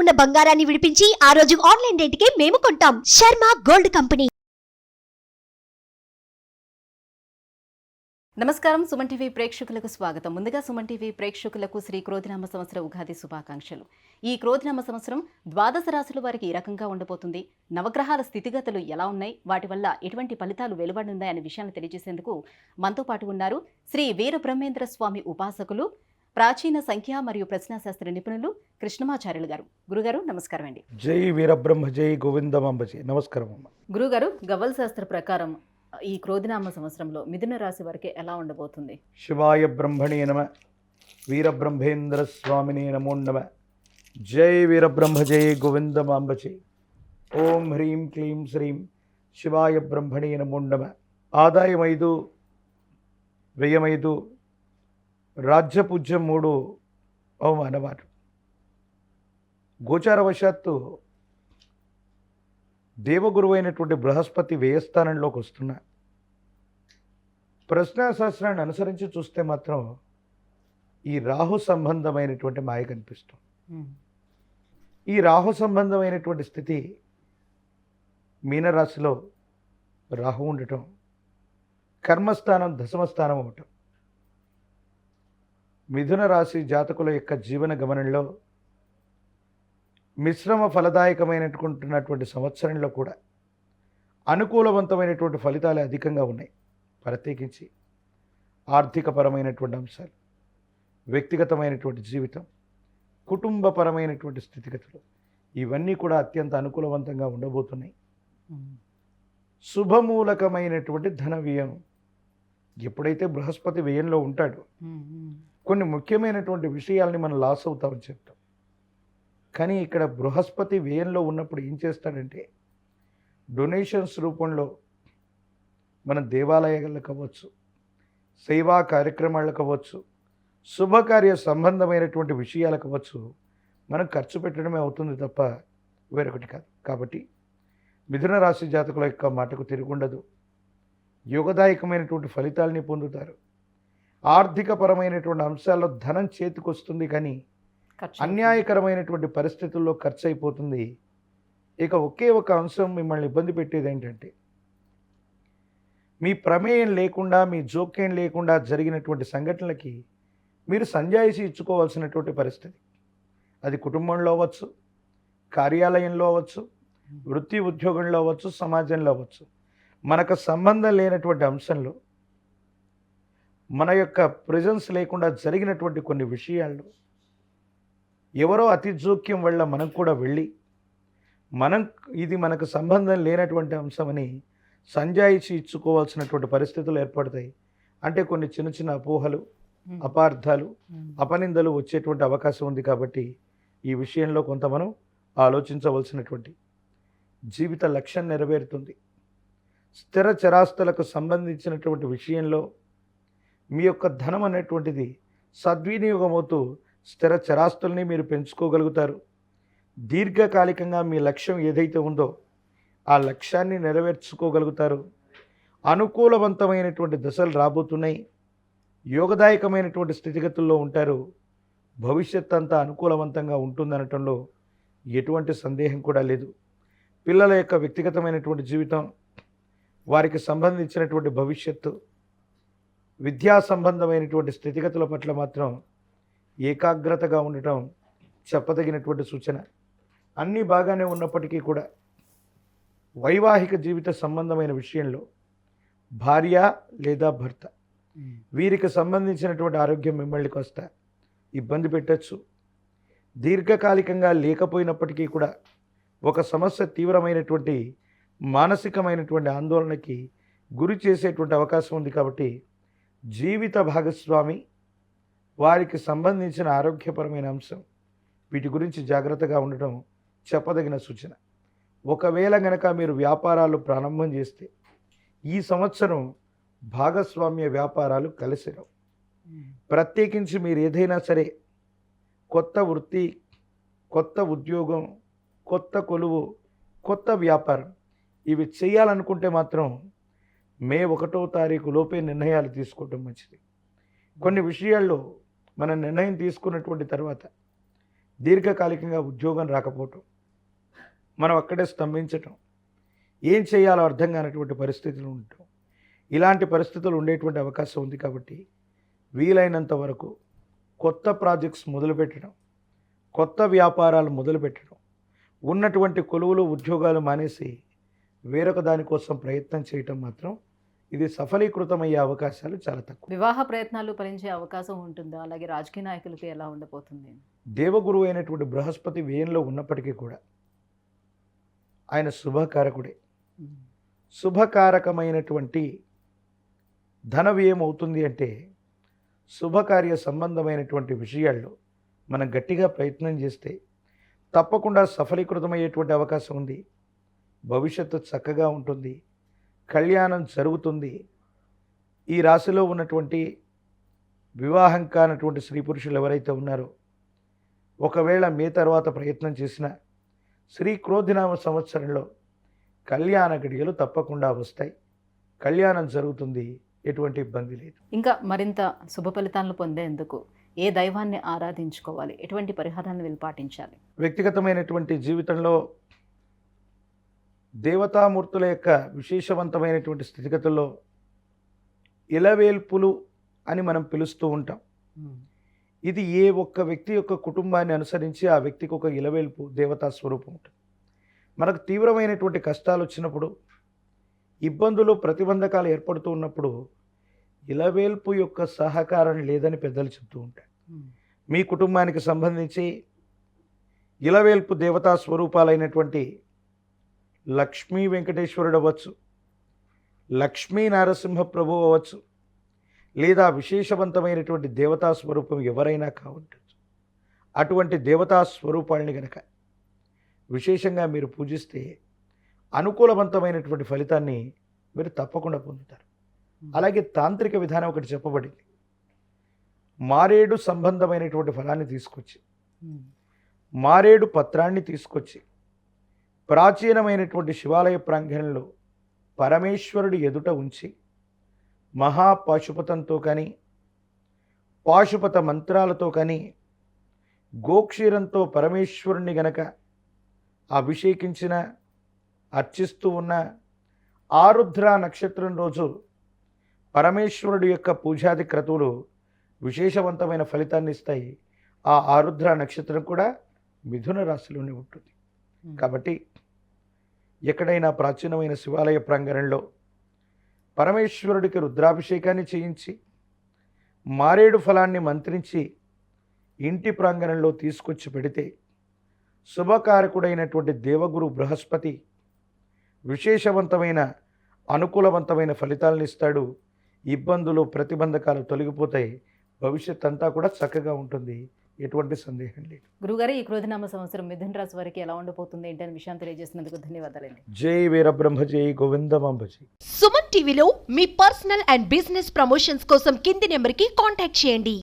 ఉన్న బంగారాన్ని విడిపించి ఆ రోజు ఆన్లైన్ రేటుకే మేము కొంటాం. Sharma gold company. నమస్కారం. సుమన్ టీవీ ప్రేక్షకులకు స్వాగతం. ముందుగా సుమన్ టీవీ ప్రేక్షకులకు శ్రీ క్రోధినామ సంవత్సర ఉగాది శుభాకాంక్షలు. ఈ క్రోధినామ సంవత్సరం ద్వాదశ రాశుల వారికి ఈ రకంగా ఉండబోతుంది? నవగ్రహాల స్థితిగతులు ఎలా ఉన్నాయి? వాటి వల్ల ఎటువంటి ఫలితాలు వెలువడున్నాయనే విషయాన్ని తెలియజేసేందుకు మనతో పాటు ఉన్నారు శ్రీ వీర బ్రహ్మేంద్ర స్వామి ఉపాసకులు ప్రాచీన సంఖ్య మరియు ప్రశ్నాశాస్త్ర నిపుణులు కృష్ణమాచార్యులు గారు. గురుగారు నమస్కారం అండి జై వీరబ్రహ్మ జై గోవిందమాంబ జై నమస్కారం అమ్మ. గురుగారు గవ్వల్ శాస్త్ర ప్రకారం ఈ క్రోధినామ సంవత్సరంలో మిథున రాశి వారికి ఎలా ఉండబోతుంది? శివాయ బ్రహ్మణే నమ వీరబ్రహ్మేంద్ర స్వామినే నమో నమ. జై వీరబ్రహ్మ జై గోవిందమాంబ జై ఓం హ్రీం క్లీం శ్రీం శివాయ బ్రహ్మణే నమో నమ. ఆదాయం ఐదు వ్యయం ఐదు రాజ్యపూజ్యం మూడు అవమానమాట గోచారవశాత్తు దేవగురువైనటువంటి బృహస్పతి వ్యయస్థానంలోకి వస్తున్నా. ప్రశ్నాశాస్త్రాన్ని అనుసరించి చూస్తే మాత్రం ఈ రాహు సంబంధమైనటువంటి మాయ కనిపిస్తుంది. ఈ రాహు సంబంధమైనటువంటి స్థితి మీనరాశిలో రాహు ఉండటం కర్మస్థానం దశమస్థానం అవటం మిథున రాశి జాతకుల యొక్క జీవన గమనంలో మిశ్రమ ఫలదాయకమైనటువంటి సంవత్సరంలో కూడా అనుకూలవంతమైనటువంటి ఫలితాలు అధికంగా ఉన్నాయి. ప్రత్యేకించి ఆర్థికపరమైనటువంటి అంశాలు వ్యక్తిగతమైనటువంటి జీవితం కుటుంబపరమైనటువంటి స్థితిగతులు ఇవన్నీ కూడా అత్యంత అనుకూలవంతంగా ఉండబోతున్నాయి. శుభమూలకమైనటువంటి ధన వ్యయం ఎప్పుడైతే బృహస్పతి వ్యయంలో ఉంటాడో కొన్ని ముఖ్యమైనటువంటి విషయాల్ని మనం లాస్ అవుతామని చెప్తాం. కానీ ఇక్కడ బృహస్పతి వ్యయంలో ఉన్నప్పుడు ఏం చేస్తాడంటే డొనేషన్స్ రూపంలో మన దేవాలయాలకు అవ్వచ్చు సేవా కార్యక్రమాలకు అవ్వచ్చు శుభకార్య సంబంధమైనటువంటి విషయాలకు అవ్వచ్చు మనం ఖర్చు పెట్టడమే అవుతుంది తప్ప వేరొకటి కాదు. కాబట్టి మిథున రాశి జాతకుల యొక్క మాటకు తిరుగుండదు. యోగదాయకమైనటువంటి ఫలితాలని పొందుతారు. ఆర్థికపరమైనటువంటి అంశాల్లో ధనం చేతికొస్తుంది కానీ అన్యాయకరమైనటువంటి పరిస్థితుల్లో ఖర్చు అయిపోతుంది ఇక ఒకే ఒక అంశం మిమ్మల్ని ఇబ్బంది పెట్టేది ఏంటంటే మీ ప్రమేయం లేకుండా మీ జోక్యం లేకుండా జరిగినటువంటి సంఘటనలకి మీరు సంజాయిషి ఇచ్చుకోవాల్సినటువంటి పరిస్థితి. అది కుటుంబంలో అవ్వచ్చు కార్యాలయంలో అవ్వచ్చు వృత్తి ఉద్యోగంలో అవ్వచ్చు సమాజంలో అవ్వచ్చు. మనకు సంబంధం లేనటువంటి అంశంలో మన యొక్క ప్రజెన్స్ లేకుండా జరిగినటువంటి కొన్ని విషయాల్లో ఎవరో అతి జోక్యం వల్ల మనం కూడా వెళ్ళి మనం ఇది మనకు సంబంధం లేనటువంటి అంశమని సంజాయిషి ఇచ్చుకోవాల్సినటువంటి పరిస్థితులు ఏర్పడతాయి. అంటే కొన్ని చిన్న చిన్న అపోహలు అపార్థాలు అపనిందలు వచ్చేటువంటి అవకాశం ఉంది కాబట్టి ఈ విషయంలో కొంత మనం ఆలోచించవలసినటువంటి జీవిత లక్ష్యం నెరవేరుతుంది. స్థిర చరాస్తులకు సంబంధించినటువంటి విషయంలో మీ యొక్క ధనం అనేటువంటిది సద్వినియోగమవుతూ స్థిర చరాస్తుల్ని మీరు పెంచుకోగలుగుతారు. దీర్ఘకాలికంగా మీ లక్ష్యం ఏదైతే ఉందో ఆ లక్ష్యాన్ని నెరవేర్చుకోగలుగుతారు. అనుకూలవంతమైనటువంటి దశలు రాబోతున్నాయి. యోగదాయకమైనటువంటి స్థితిగతుల్లో ఉంటారు. భవిష్యత్ అంతా అనుకూలవంతంగా ఉంటుందనటంలో ఎటువంటి సందేహం కూడా లేదు. పిల్లల యొక్క వ్యక్తిగతమైనటువంటి జీవితం వారికి సంబంధించినటువంటి భవిష్యత్తు విద్యా సంబంధమైనటువంటి స్థితిగతుల పట్ల మాత్రం ఏకాగ్రతగా ఉండటం చెప్పదగినటువంటి సూచన. అన్నీ బాగానే ఉన్నప్పటికీ కూడా వైవాహిక జీవిత సంబంధమైన విషయంలో భార్య లేదా భర్త వీరికి సంబంధించినటువంటి ఆరోగ్యం మిమ్మల్ని కాస్త ఇబ్బంది పెట్టచ్చు. దీర్ఘకాలికంగా లేకపోయినప్పటికీ కూడా ఒక సమస్య తీవ్రమైనటువంటి మానసికమైనటువంటి ఆందోళనకి గురి చేసేటువంటి అవకాశం ఉంది కాబట్టి జీవిత భాగస్వామి వారికి సంబంధించిన ఆరోగ్యపరమైన అంశం. వీటి గురించి జాగ్రత్తగా ఉండటం చెప్పదగిన సూచన. ఒకవేళ గనక మీరు వ్యాపారాలు ప్రారంభం చేస్తే ఈ సంవత్సరం భాగస్వామ్య వ్యాపారాలు కలిసిరావు. ప్రత్యేకించి మీరు ఏదైనా సరే కొత్త వృత్తి కొత్త ఉద్యోగం కొత్త కొలువు కొత్త వ్యాపారం ఇవి చేయాలనుకుంటే మాత్రం మే ఒకటో తారీఖు లోపే నిర్ణయాలు తీసుకోవటం మంచిది. కొన్ని విషయాల్లో మనం నిర్ణయం తీసుకున్నటువంటి తర్వాత దీర్ఘకాలికంగా ఉద్యోగం రాకపోవటం మనం అక్కడే స్తంభించటం ఏం చేయాలో అర్థం కానటువంటి పరిస్థితులు ఉండటం ఇలాంటి పరిస్థితులు ఉండేటువంటి అవకాశం ఉంది కాబట్టి వీలైనంత వరకు కొత్త ప్రాజెక్ట్స్ మొదలుపెట్టడం కొత్త వ్యాపారాలు మొదలుపెట్టడం ఉన్నటువంటి కొలువులు ఉద్యోగాలు మానేసి వేరొక దానికోసం ప్రయత్నం చేయటం మాత్రం ఇది సఫలీకృతమయ్యే అవకాశాలు చాలా తక్కువ. వివాహ ప్రయత్నాలు ఫలించే అవకాశం ఉంటుందా? అలాగే రాజకీయ నాయకులకి ఎలా ఉండబోతుంది? దేవగురువు అయినటువంటి బృహస్పతి వ్యయంలో ఉన్నప్పటికీ కూడా ఆయన శుభకారకుడే. శుభకారకమైనటువంటి ధన వ్యయం అవుతుంది అంటే శుభకార్య సంబంధమైనటువంటి విషయాల్లో మనం గట్టిగా ప్రయత్నం చేస్తే తప్పకుండా సఫలీకృతమయ్యేటువంటి అవకాశం ఉంది. భవిష్యత్తు చక్కగా ఉంటుంది. కళ్యాణం జరుగుతుంది. ఈ రాశిలో ఉన్నటువంటి వివాహం కానటువంటి స్త్రీ పురుషులు ఎవరైతే ఉన్నారో ఒకవేళ మే తర్వాత ప్రయత్నం చేసిన శ్రీ క్రోధినామ సంవత్సరంలో కళ్యాణ గడియలు తప్పకుండా వస్తాయి. కళ్యాణం జరుగుతుంది. ఎటువంటి ఇబ్బంది లేదు. ఇంకా మరింత శుభ ఫలితాలను పొందేందుకు ఏ దైవాన్ని ఆరాధించుకోవాలి? ఎటువంటి పరిహారాలను వీళ్ళు పాటించాలి? వ్యక్తిగతమైనటువంటి జీవితంలో దేవతామూర్తుల యొక్క విశేషవంతమైనటువంటి స్థితిగతుల్లో ఇలవేల్పులు అని మనం పిలుస్తూ ఉంటాం. ఇది ఏ ఒక్క వ్యక్తి యొక్క కుటుంబాన్ని అనుసరించి ఆ వ్యక్తికి ఒక ఇలవేల్పు దేవతా స్వరూపం ఉంటుంది. మనకు తీవ్రమైనటువంటి కష్టాలు వచ్చినప్పుడు ఇబ్బందులు ప్రతిబంధకాలు ఏర్పడుతూ ఉన్నప్పుడు ఇలవేల్పు యొక్క సహకారం లేదని పెద్దలు చెప్తూ ఉంటారు. మీ కుటుంబానికి సంబంధించి ఇలవేల్పు దేవతా స్వరూపాలైనటువంటి లక్ష్మీ వెంకటేశ్వరుడు అవ్వచ్చు లక్ష్మీ నరసింహ ప్రభు అవ్వచ్చు. లేదా విశేషవంతమైనటువంటి దేవతా స్వరూపం ఎవరైనా కావచ్చు అటువంటి దేవతా స్వరూపాలని గనక విశేషంగా మీరు పూజిస్తే అనుకూలవంతమైనటువంటి ఫలితాన్ని మీరు తప్పకుండా పొందుతారు. అలాగే తాంత్రిక విధానం ఒకటి చెప్పబడింది. మారేడు సంబంధమైనటువంటి ఫలాన్ని తీసుకొచ్చి మారేడు పత్రాన్ని తీసుకొచ్చి ప్రాచీనమైనటువంటి శివాలయ ప్రాంగణంలో పరమేశ్వరుడి ఎదుట ఉంచి మహాపాశుపతంతో కానీ పాశుపత మంత్రాలతో కానీ గోక్షీరంతో పరమేశ్వరుణ్ణి గనక అభిషేకించిన అర్చిస్తూ ఉన్న ఆరుద్ర నక్షత్రం రోజు పరమేశ్వరుడి యొక్క పూజాది క్రతువులు విశేషవంతమైన ఫలితాన్ని ఇస్తాయి. ఆ ఆరుద్ర నక్షత్రం కూడా మిథున రాశిలోనే ఉంటుంది. కాబట్టి ఎక్కడైనా ప్రాచీనమైన శివాలయ ప్రాంగణంలో పరమేశ్వరుడికి రుద్రాభిషేకాన్ని చేయించి మారేడు ఫలాన్ని మంత్రించి ఇంటి ప్రాంగణంలో తీసుకొచ్చి పెడితే శుభకారకుడైనటువంటి దేవగురు బృహస్పతి విశేషవంతమైన అనుకూలవంతమైన ఫలితాలను ఇస్తాడు. ఇబ్బందులు ప్రతిబంధకాలు తొలగిపోతాయి. భవిష్యత్ అంతా కూడా చక్కగా ఉంటుంది. ఎటువంటి సందేహం లేదు. గురుగారు ఈ క్రోధనామ సంవత్సరం మిథున రాశి వారికి ఎలా ఉండబోతుంది ఏంటనే విషయం తెలియజేసినందుకు ధన్యవాదాలండి. జై వీరబ్రహ్మ జై గోవిందమాంబ జై. సుమన్ టీవీలో మీ పర్సనల్ అండ్ బిజినెస్ ప్రమోషన్స్ కోసం కింది నెంబర్కి కాంటాక్ట్ చేయండి.